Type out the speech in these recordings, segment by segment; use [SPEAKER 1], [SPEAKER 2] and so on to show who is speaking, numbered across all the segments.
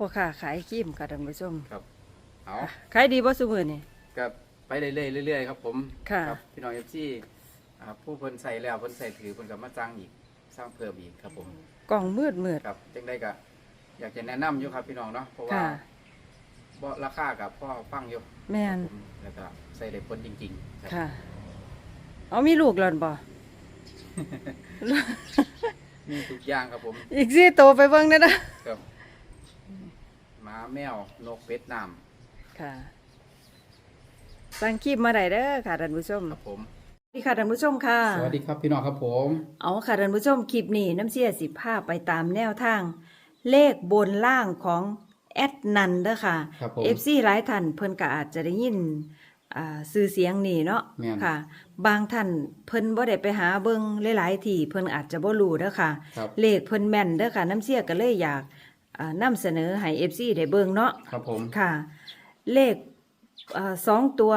[SPEAKER 1] พ่อค้าขายครีมค่ะท่านผู้ชม
[SPEAKER 2] ครับเอา
[SPEAKER 1] ขายดีบ่ซุมื้อนี่
[SPEAKER 2] ก็ไปเรื่อยๆเรื่อยๆครับผม
[SPEAKER 1] ค่ะ
[SPEAKER 2] ครับพี่น้องเอฟซีผู้เพิ่นใส่แล้วเพิ่นใส่ถือเพิ่นก็มาจ้างอีกสร้างเพิ่มอีกครับผม
[SPEAKER 1] กล่องมืดมืด
[SPEAKER 2] ครับจังได้ก็อยากจะแนะนำอยู่ครับพี่น้องเนาะเพราะว่า
[SPEAKER 1] ค่ะ
[SPEAKER 2] บ่ราคากับพ่อฟังอยู่
[SPEAKER 1] แม่น
[SPEAKER 2] ครับผมแล้วก็ใส่ได้ผลจริงๆครับ
[SPEAKER 1] ค่ะ เอามีลูกแล้วบ่
[SPEAKER 2] มีทุกอย่างครับผม
[SPEAKER 1] อีกสิโตไปเบิ่งได้นะ
[SPEAKER 2] ครับ หมาแมวนกเป็ดน้ำ
[SPEAKER 1] ค่ะ สั่งครีมมาได้เด้อค่ะท่านผู้ชม
[SPEAKER 2] ครับผม
[SPEAKER 1] สวัสดีค่ะท่านผู้ชมค่ะ
[SPEAKER 2] สวัสดีครับพี่น้องครับผม
[SPEAKER 1] เอาค่ะท่านผู้ชมคลิปนี้น้ำเสียสิภาพไปตามแนวทาง เลขบนล่างของแอดนันเด้อค่ะ
[SPEAKER 2] ครับผม
[SPEAKER 1] FC หลายท่านเพิ่นก็อาจจะได้ยินอ่าชื่อเสียงนี่เนาะ
[SPEAKER 2] แม่น
[SPEAKER 1] ค่ะ บางท่านเพิ่นบ่ได้ไปหาเบิ่งหลายๆที่เพิ่นอาจจะบ่รู้เด้อค่ะ
[SPEAKER 2] ครับ
[SPEAKER 1] เลขเพิ่นแม่นเด้อค่ะน้ำเสียก็เลยอยาก อ่านำเสนอให้ FC ได้เบิ่งเนาะ
[SPEAKER 2] ครับผม
[SPEAKER 1] ค่ะ เลขอ่าสองตัว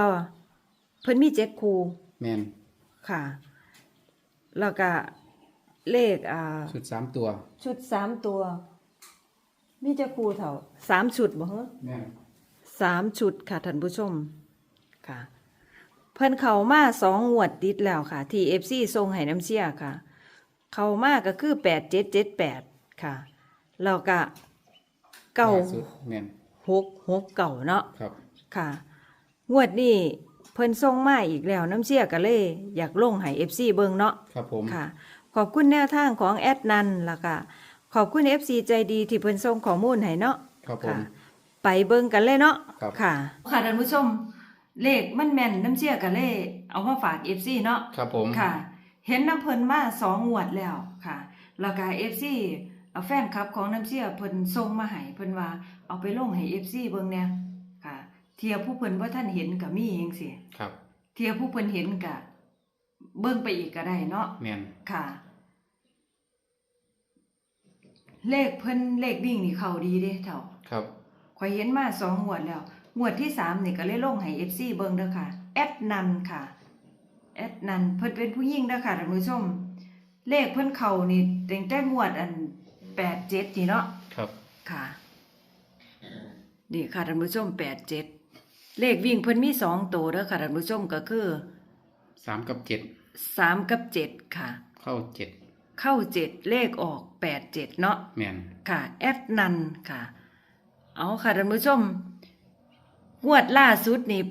[SPEAKER 1] เพิ่นมีเจ็ดคู่
[SPEAKER 2] แมน
[SPEAKER 1] ค่ะ แล้วก็เลขอ่า
[SPEAKER 2] ชุดสามตัว
[SPEAKER 1] ชุดสามตัว มีเจ้าครูเท่าสามชุดบ่ฮะ
[SPEAKER 2] แมน
[SPEAKER 1] สามชุดค่ะท่านผู้ชมค่ะ เพิ่นเข้ามาสองงวดติดแล้วค่ะ ที่เอฟซีทรงให้น้ำเชี่ยค่ะ เข้ามาก็คือแปดเจ็ดเจ็ดแปดค่ะแล้วก็ เก้า
[SPEAKER 2] ล่สุดแมน
[SPEAKER 1] หกหกเก่าเนาะ
[SPEAKER 2] ครับ
[SPEAKER 1] ค่ะ งวดนี้เพิ่นทรงมาอีกแล้วน้ำเชี่ยก็เลย อยากลงให้เอฟซีเบิ่งเนาะ
[SPEAKER 2] ครับผม
[SPEAKER 1] ค่ะ ขอบคุณแนวทางของแอดนันล่ะค่ะ ขอบคุณ FC ใจดีที่เพิ่นส่งข้อมูลให้เนาะ
[SPEAKER 2] ครับผม
[SPEAKER 1] ค่ะ ไปเบิ่งกันเลยเนาะ
[SPEAKER 2] ครับ
[SPEAKER 1] ค่ะ ค่ะท่านผู้ชม เลขมันแม่นน้ำเชี่ยกันเลย เอามาฝาก FC เนาะ
[SPEAKER 2] ครับผม
[SPEAKER 1] ค่ะ เห็นน้ำเพิ่นมาสองงวดแล้วค่ะ แล้วก็ FC เอาแฟนคลับของน้ำเชี่ยเพิ่นส่งมาให้เพิ่นว่าเอาไปลงให้ FC เบิ่งแหน่ค่ะ เทียผู้เพิ่นว่าท่านเห็นก็มีจังซี่
[SPEAKER 2] ครับ
[SPEAKER 1] เทียผู้เพิ่นเห็นก็เบิ่งไปอีกก็ได้เนาะ
[SPEAKER 2] แมน
[SPEAKER 1] ค่ะ เลขเพิ่นเลขวิ่งนี่เข้าดีเด้เถ่า
[SPEAKER 2] ครับ
[SPEAKER 1] ข่อยเห็นมาสองงวดแล้วงวดที่สามนี่ก็เลยลงให้ FC เบิ่งเด้อค่ะ แอดนันค่ะ แอดนันเพิ่นเป็นผู้หญิงเด้อค่ะท่านผู้ชมเลขเพิ่นเข้านี่ตั้งแต่งวดอัน 87นี่เนาะ
[SPEAKER 2] ครับ
[SPEAKER 1] ค่ะ นี่ค่ะท่านผู้ชม87เลขวิ่งเพิ่นมีสองตัวเด้อค่ะท่านผู้ชมก็คือ
[SPEAKER 2] สามกับเจ็ด
[SPEAKER 1] สามกับเจ็ดค่ะ
[SPEAKER 2] เข้าเจ็ด
[SPEAKER 1] เข้าเจ็ดเลขออกแปดเจ็ดเนาะ
[SPEAKER 2] แมน
[SPEAKER 1] ค่ะแอดนันค่ะ เอาค่ะท่านผู้ชมงวดล่าสุดนี่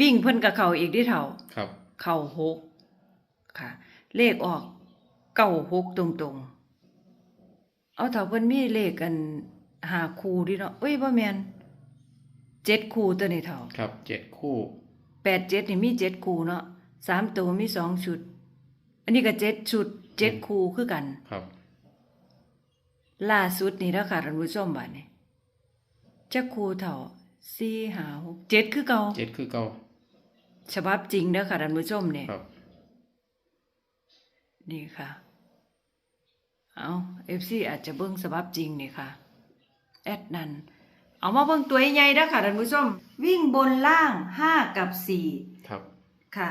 [SPEAKER 1] วิ่งเพิ่นกับเขาอีกที่เท่า
[SPEAKER 2] ครับ
[SPEAKER 1] เข่าหกค่ะ เลขออกเก้าหกตรงๆ เอาเท่าเพิ่นมีเลขกันหาคูดิเนาะเอ้ยบ่แมนเจ็ดคูตัวนี้เท่า
[SPEAKER 2] ครับเจ็ดคู่
[SPEAKER 1] แปดเจ็ดนี่มีเจ็ดคูเนาะสามตัวมีสองชุด อันนี้ก็เจ็ดชุดเจ็ดคูคือกัน
[SPEAKER 2] ครับ
[SPEAKER 1] ล่าสุดนี่แล้วค่ะท่านผู้ชมบัดนี้จักครูเท่าสี่หาหกเจ็ดคือเก่า
[SPEAKER 2] เจ็ดคือเก่า
[SPEAKER 1] ฉบับจริงเด้อค่ะท่านผู้ชมเนี่ย
[SPEAKER 2] ครับ
[SPEAKER 1] นี่ค่ะ เอาเอฟซีอาจจะเบิ้งฉบับจริงนี่ค่ะ แอดนันเอามาเบิ้งตัวใหญ่ๆเด้อค่ะท่านผู้ชมวิ่งบนล่างห้ากับสี่
[SPEAKER 2] ครับ
[SPEAKER 1] ค่ะ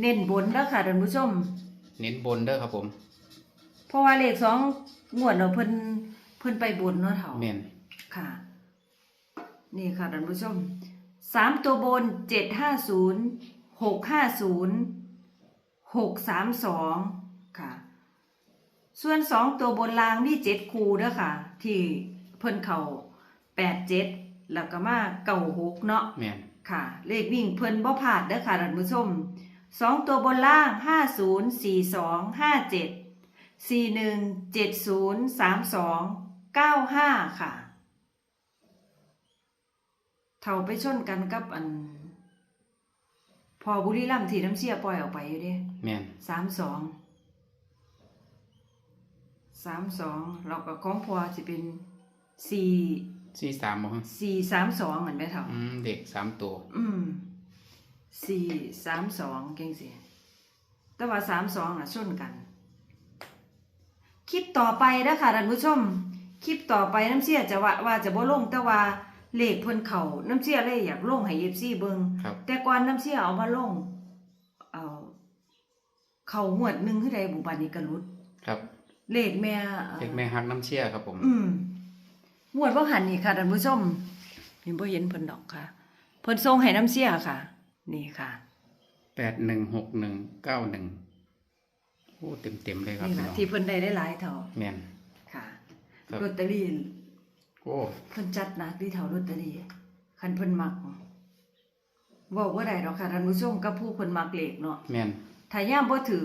[SPEAKER 1] เน้นบนเด้อค่ะท่านผู้ชม
[SPEAKER 2] เน้นบนเด้อครับผม
[SPEAKER 1] เพราะว่าเลขสองงวดเราะเพิ่นเพิ่นไปบนเนาะเถ่า
[SPEAKER 2] แมนค่ะ
[SPEAKER 1] นี่ค่ะท่านผู้ชมสามตัวบนเจ็ดห้าศูนย์หกห้าศูนย์หกสามสองค่ะ ส่วนสองตัวบนล่างนี่เจ็ดคูเด้อค่ะ ที่เพิ่นเขาแปดเจ็ดแล้วก็มาเก่าหกเนาะ
[SPEAKER 2] แมน
[SPEAKER 1] ค่ะ เลขวิ่งเพิ่นบ่พลาดเด้อค่ะท่านผู้ชมสองตัวบนล่างห้าศูนย์สี่สองห้าเจ็ดสี่หนึ่งเจ็ดศูนย์สามสองเก้าห้าค่ะเท่าไปชนกันกับอัน พอบุรีรัมย์ที่น้ำเสียปล่อยออกไปอยู่เด้
[SPEAKER 2] แมน
[SPEAKER 1] สามสอง สามสองเราก็ของพอจะเป็นสี่
[SPEAKER 2] สี่สามบ่ฮะ
[SPEAKER 1] สี่สามสองเหมือนไหมเท่า
[SPEAKER 2] อืมเด็กสามตัว
[SPEAKER 1] อืมสี่สามสองเก่งสิแต่ว่าสามสองน่ะชนกัน คลิปต่อไปนะคะท่านผู้ชม คลิปต่อไปน้ำเชี่ยจะว่าว่าจะบ่ลงแต่ว่าเลขเพิ่นเขาน้ำเชี่ยเลยอยากลงให้เอฟซีเบิง
[SPEAKER 2] ครับ
[SPEAKER 1] แต่ก่อนน้ำเชี่ยเอามาลงเอาเขาหวดหนึ่งคือใดบุบันนี้กระลุด
[SPEAKER 2] ครับ
[SPEAKER 1] เลขแม่อ่อ
[SPEAKER 2] เด็กแม่ฮักน้ำเชี่ยครับผม
[SPEAKER 1] อืมงวดว่าหันนี่ค่ะท่านผู้ชมนี่บ่เห็นเพิ่นดอกค่ะ เพิ่นส่งให้น้ำเสียค่ะ นี่ค่ะ
[SPEAKER 2] แปดหนึ่งหกหนึ่งเก้าหนึ่งโอ้เต็มเต็มๆเลยครับ
[SPEAKER 1] นี่
[SPEAKER 2] พี่
[SPEAKER 1] ค่ะ
[SPEAKER 2] น้อง
[SPEAKER 1] ที่เพิ่นได้หลายๆเท่า
[SPEAKER 2] แม่น
[SPEAKER 1] ค่ะ
[SPEAKER 2] ครับ
[SPEAKER 1] ลอตเตอรี่
[SPEAKER 2] โอ้
[SPEAKER 1] เพิ่นจัดหนักที่เท่าลอตเตอรี่คันเพิ่นมักบอกว่าได้ดอกค่ะท่านผู้ชมกับผู้เพิ่นมักเลขเนาะ
[SPEAKER 2] แม่น
[SPEAKER 1] ถ้ายามบ่ถือ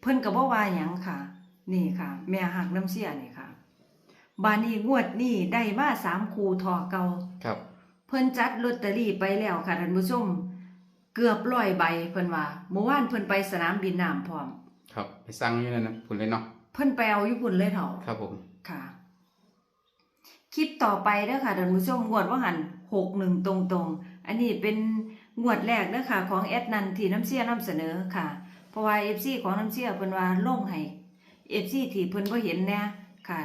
[SPEAKER 1] เพิ่นก็บ่ว่าหยังค่ะ นี่ค่ะ แม่หักน้ำเสียนี่ค่ะ บานี้งวดนี้ได้มาสามคูทอเก่า
[SPEAKER 2] ครับ
[SPEAKER 1] เพิ่นจัดลอตเตอรี่ไปแล้วค่ะท่านผู้ชม เกือบร้อยใบเพิ่นว่าเมื่อวานเพิ่นไปสนามบินน้ำพร้อม
[SPEAKER 2] ครับ ไปสั่งอยู่นั่นนะคุณเลยเนาะ
[SPEAKER 1] เพิ่นไปเอาอยู่พุ่นเลยเถา
[SPEAKER 2] ครับผม
[SPEAKER 1] ค่ะ คลิปต่อไปเด้อค่ะท่านผู้ชมงวดว่าหัน61ตรงๆ อันนี้เป็นงวดแรกเด้อค่ะ ของแอดนันที่น้ำเสียนำเสนอค่ะ เพราะว่า FC ของน้ำเสียเพิ่นว่าลงให้ FC ที่เพิ่นบ่เห็นแน่ค่ะ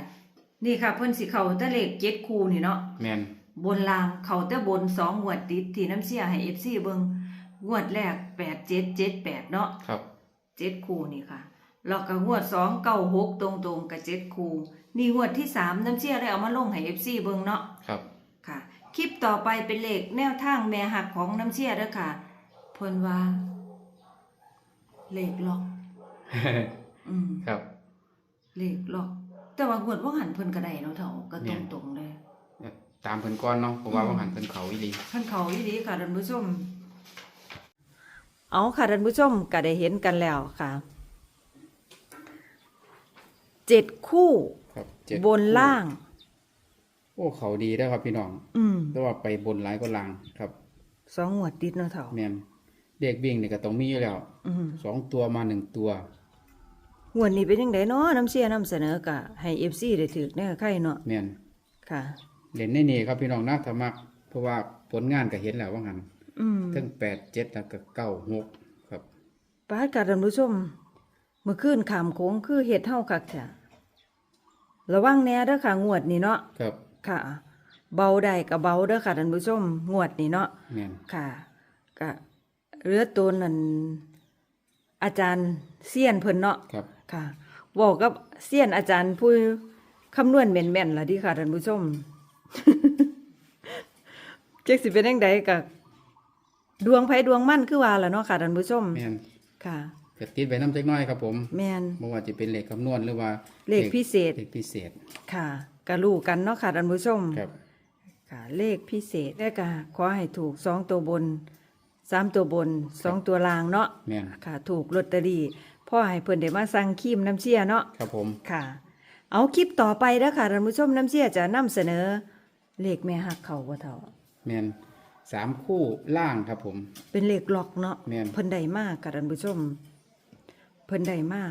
[SPEAKER 1] นี่ค่ะเพิ่นสิเข้าแตะเลข7คู่นี่เนาะ
[SPEAKER 2] แม่น
[SPEAKER 1] บนล่างเขาแต่บนสองงวดติดที่น้ำเสียให้เอฟซีเบิงงวดแรกแปดเจ็ดเจ็ดแปดเนาะ
[SPEAKER 2] ครับ
[SPEAKER 1] เจ็ดคู่นี่ค่ะแล้วก็งวดสองเก้าหกตรงตรงๆกับเจ็ดคู่นี่งวดที่สามน้ำเสียได้เอามาลงให้เอฟซีเบิงเนาะ
[SPEAKER 2] ครับ
[SPEAKER 1] ค่ะ คลิปต่อไปเป็นเลขแนวทางแม่หักของน้ำเสียเด้อค่ะเพิ่นว่า เลขล็อก อืม
[SPEAKER 2] ครับ
[SPEAKER 1] เลขล็อกแต่ว่างวดว่าหันเพิ่นก็ได้เนาะเถาก็ตรงตรงๆเลย
[SPEAKER 2] ตามเพิ่นก่อนเนาะเพราะว่าว่าหันเพิ่นเขาอีหลี
[SPEAKER 1] ท่านเขาอีดีค่ะท่านผู้ชม เอาค่ะท่านผู้ชมก็ได้เห็นกันแล้วค่ะเจ็ดคู่
[SPEAKER 2] ครับเจ็ด
[SPEAKER 1] บนล่าง
[SPEAKER 2] โอ้เขาดีได้อครับพี่น้อง
[SPEAKER 1] อืม
[SPEAKER 2] แต่ว่าไปบนหลายก็ล่างครับ
[SPEAKER 1] สองหวดติดเนาะเถ่า
[SPEAKER 2] แม่นเด็กวิ่งนี่ก็ต้องมีอยู่แล้ว
[SPEAKER 1] อืม
[SPEAKER 2] สองตัวมาหนึ่งตัว
[SPEAKER 1] หวดนี้เป็นยังไงเนาะน้ำเสียน้ำเสนอกะให้เอฟซีได้ถือแน่ใครเนาะ
[SPEAKER 2] แม่น
[SPEAKER 1] ค่ะ
[SPEAKER 2] เล่นในนี่ครับพี่น้องนะถ้ามักเพราะว่าผลงานก็เห็นแล้วว่าหัน
[SPEAKER 1] อืม
[SPEAKER 2] ทั้งแปดเจ็ดแล้วก็เก้าหกครับ
[SPEAKER 1] ป้าดค่ะท่านผู้ชมเมื่อคืนขามโค้งคือเห็ดเท่าคักจ้ะระวังแน่เด้อค่ะงวดนี้เนาะ
[SPEAKER 2] ครับ
[SPEAKER 1] ค่ะ เบาได้ก็เบาเด้อค่ะท่านผู้ชมงวดนี้เนาะ
[SPEAKER 2] แม่น
[SPEAKER 1] ค่ะก็เรือตัวนั้นอาจารย์เซียนเพิ่นเนาะ
[SPEAKER 2] ครับ
[SPEAKER 1] ค่ะบอกกับเซียนอาจารย์ผู้คำนวณแม่นๆล่ะดีค่ะท่านผู้ชมเจ๊กสิเป็นจังไดกับดวงไผดวงมั่นคือว่าล่ะเนาะค่ะท่านผู้ชม
[SPEAKER 2] แม่น
[SPEAKER 1] ค่ะ
[SPEAKER 2] ก็ติดไว้น้ำจักหน้อยครับผม
[SPEAKER 1] แม่น
[SPEAKER 2] ไม่ว่าจะเป็นเลขคำนวณหรือว่า
[SPEAKER 1] เลขพิเศษ
[SPEAKER 2] เลขพิเศษ
[SPEAKER 1] ค่ะก็รู้กันเนาะค่ะท่านผู้ชม
[SPEAKER 2] ครับ
[SPEAKER 1] ค่ะเลขพิเศษแล้วก็ขอให้ถูกสองตัวบนสามตัวบนสองตัวล่างเนาะ
[SPEAKER 2] แม่น
[SPEAKER 1] ค่ะ ถูกลอตเตอรี่ พ่อให้เพิ่นได้มาสั่งครีมน้ำเชี่ยเนาะ
[SPEAKER 2] ครับผม
[SPEAKER 1] ค่ะ เอาคลิปต่อไปแล้วค่ะท่านผู้ชมน้ำเชี่ยจะนำเสนอ เลขแม่หักเขาบ่เท่า
[SPEAKER 2] แม่นสามคู่ล่างครับผม
[SPEAKER 1] เป็นเลขล็อกเนาะ
[SPEAKER 2] แม่น
[SPEAKER 1] เพิ่นได้มากค่ะท่านผู้ชม เพิ่นได้มา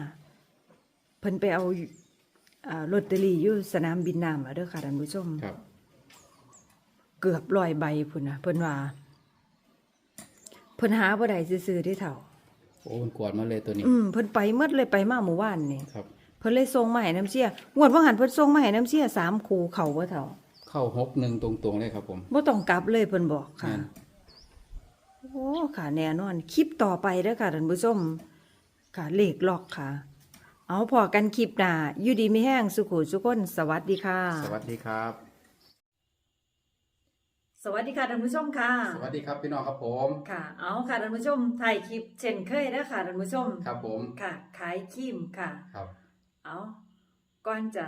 [SPEAKER 1] เพิ่นไปเอาอ่าลอตเตอรี่อยู่สนามบินน้ำอะเด้อค่ะท่านผู้ชม
[SPEAKER 2] ครับ
[SPEAKER 1] เกือบร้อยใบพุ่นนะเพิ่นว่า เพิ่นหาบ่ได้ซื่อๆที่เท่า
[SPEAKER 2] โอ้มันกวดมาเลยตัวนี้
[SPEAKER 1] อืมเพิ่นไปเมื่อเลยไปมาหมู่บ้านนี่
[SPEAKER 2] ครับ
[SPEAKER 1] เพิ่นเลยส่งมาให้น้ำเชี่ยงวดว่าหันเพิ่นส่งมาให้น้ำเชี่ยสามคูเข่าบ่เท่า
[SPEAKER 2] เข้าหกหนึ่งตรงๆเลยครับผม
[SPEAKER 1] บ่ต้องกลับเลยเพิ่นบอกค่ะ
[SPEAKER 2] แม่น
[SPEAKER 1] โอ้ค่ะแน่นอน คลิปต่อไปเด้อค่ะท่านผู้ชมค่ะเลขล็อกค่ะ เอาพอกันคลิปหน้าอยู่ดีมีแห้งสุขุสุขคนสวัสดีค่ะ
[SPEAKER 2] สวัสดีครับ
[SPEAKER 1] สวัสดีค่ะท่านผู้ชมค่ะ
[SPEAKER 2] สวัสดีครับพี่น้องครับผม
[SPEAKER 1] ค่ะ เอาค่ะท่านผู้ชมถ่ายคลิปเช่นเคยเด้อค่ะท่านผู้ชม
[SPEAKER 2] ครับผม
[SPEAKER 1] ค่ะ ขายครีมค่ะ
[SPEAKER 2] ครับ
[SPEAKER 1] เอาก่อนจะ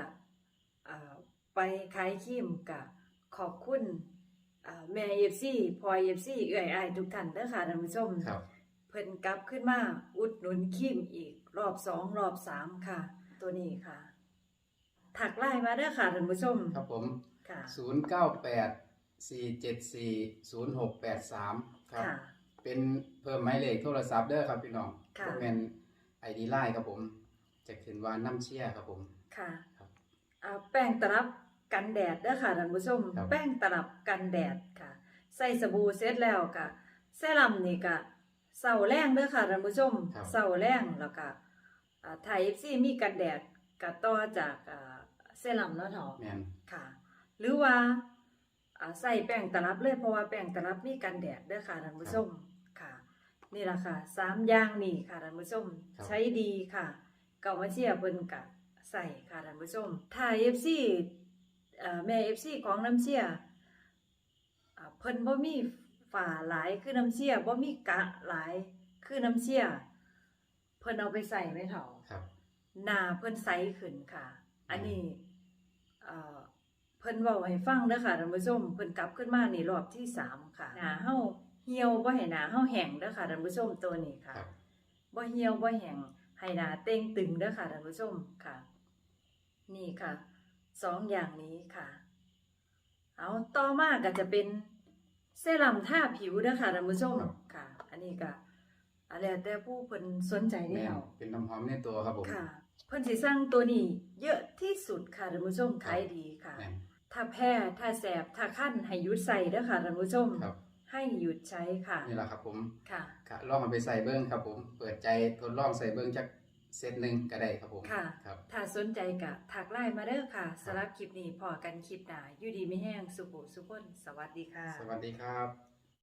[SPEAKER 1] อ่าไปขายครีมกับขอบคุณอ่าแม่เอฟซีพลอยเอฟซีเอื่อยอายทุกท่านเด้อค่ะท่านผู้ชม
[SPEAKER 2] ครับ
[SPEAKER 1] เพิ่นกลับขึ้นมาอุดหนุนครีมอีกรอบสองรอบสามค่ะ ตัวนี้ค่ะ ถักไล่มาเด้อค่ะท่านผู้ชม
[SPEAKER 2] ครับผม
[SPEAKER 1] ค่ะ
[SPEAKER 2] ศูนย์เก้าแปด สี่เจ็ดสี่ศูนย์หกแปดสามครับ
[SPEAKER 1] ค่ะ
[SPEAKER 2] เป็นเพิ่มหมายเลขโทรศัพท์เด้อครับพี่น้อง
[SPEAKER 1] ค่ะ
[SPEAKER 2] ก็เป็นไอดีไลน์ครับผมจะเขียนว่าน้ำเชี่ยครับผม
[SPEAKER 1] ค่ะ
[SPEAKER 2] ครับ
[SPEAKER 1] อ่าแป้งตลับกันแดดเด้อค่ะท่านผู้ชม
[SPEAKER 2] ครับ
[SPEAKER 1] แป้งตลับกันแดดค่ะ ใส่สบู่เสร็จแล้วก็เซรั่มนี่ก็เสาแรงเด้อค่ะท่านผู้ชม
[SPEAKER 2] ครับ
[SPEAKER 1] เสาแรงแล้วก็อ่าไทยซีมีกันแดดก็ต่อจากอ่าเซรั่มเนาะเถาะ
[SPEAKER 2] แมน
[SPEAKER 1] ค่ะ หรือว่า อ่าใส่แป้งตลับเลยเพราะว่าแป้งตลับมีกันแดดเด้อค่ะท่านผู้ชมค่ะ นี่ล่ะค่ะสามอย่างนี่ค่ะท่านผู้ชมใช้ดีค่ะ เก่ามาเชียร์เพิ่นกะใส่ค่ะท่านผู้ชมถ้า FC เอ่อแม่ FC ของน้ำเชี่ยอ่าเพิ่นบ่มีฝ่าหลายคือน้ำเชี่ยบ่มีกะหลายคือน้ำเชี่ยเพิ่นเอาไปใส่ไหมเฒ่า
[SPEAKER 2] ครับ
[SPEAKER 1] หน้าเพิ่นใสขึ้นค่ะ อันนี้เอ่อเพิ่นเว้าให้ฟังเด้อค่ะท่านผู้ชมเพิ่นกลับขึ้นมานี่รอบที่สามค่ะหน้าเฮาเหี่ยวบ่ให้หน้าเฮาแห้งเด้อค่ะท่านผู้ชมตัวนี้ค่ะ
[SPEAKER 2] ครับ
[SPEAKER 1] บ่เหี่ยวบ่แห้งให้หน้าเต่งตึงเด้อค่ะท่านผู้ชมค่ะ นี่ค่ะสองอย่างนี้ค่ะ เอาต่อมาก็จะเป็นเซรั่มทาผิวเด้อค่ะท่านผู้ชม
[SPEAKER 2] ครับ
[SPEAKER 1] ค่ะ อันนี้ก็อะไรแต่ผู้เพิ่นสนใจ
[SPEAKER 2] แม่
[SPEAKER 1] แล้
[SPEAKER 2] น
[SPEAKER 1] ว
[SPEAKER 2] เป็นน้ำหอมในตัวครับผม
[SPEAKER 1] ค่ะเพิ่นสิสั่งตัวนี้เยอะที่สุดค่ะท่านผู้ชมขายดีค่ะ
[SPEAKER 2] แม่น
[SPEAKER 1] ถ้าแพ้ถ้าแสบถ้าคั้นให้หยุดใส่เด้อค่ะท่านผู้ชม
[SPEAKER 2] ครับ
[SPEAKER 1] ให้หยุดใช้ค่ะ
[SPEAKER 2] นี่แหละครับผม
[SPEAKER 1] ค่ะ
[SPEAKER 2] ค่ะลองเอาไปใส่เบิ้งครับผม เปิดใจทดลองใส่เบิ้งจักเซตหนึ่งก็ได้ครับผม
[SPEAKER 1] ค่ะ
[SPEAKER 2] ครับ
[SPEAKER 1] ถ้าสนใจกะถักไลน์มาเด้อค่ะสำหรับคลิปนี้พอกันคลิปหน้าอยู่ดีไม่แห้งสุขสุขคนสวัสดีค่ะ
[SPEAKER 2] สวัสดีครับ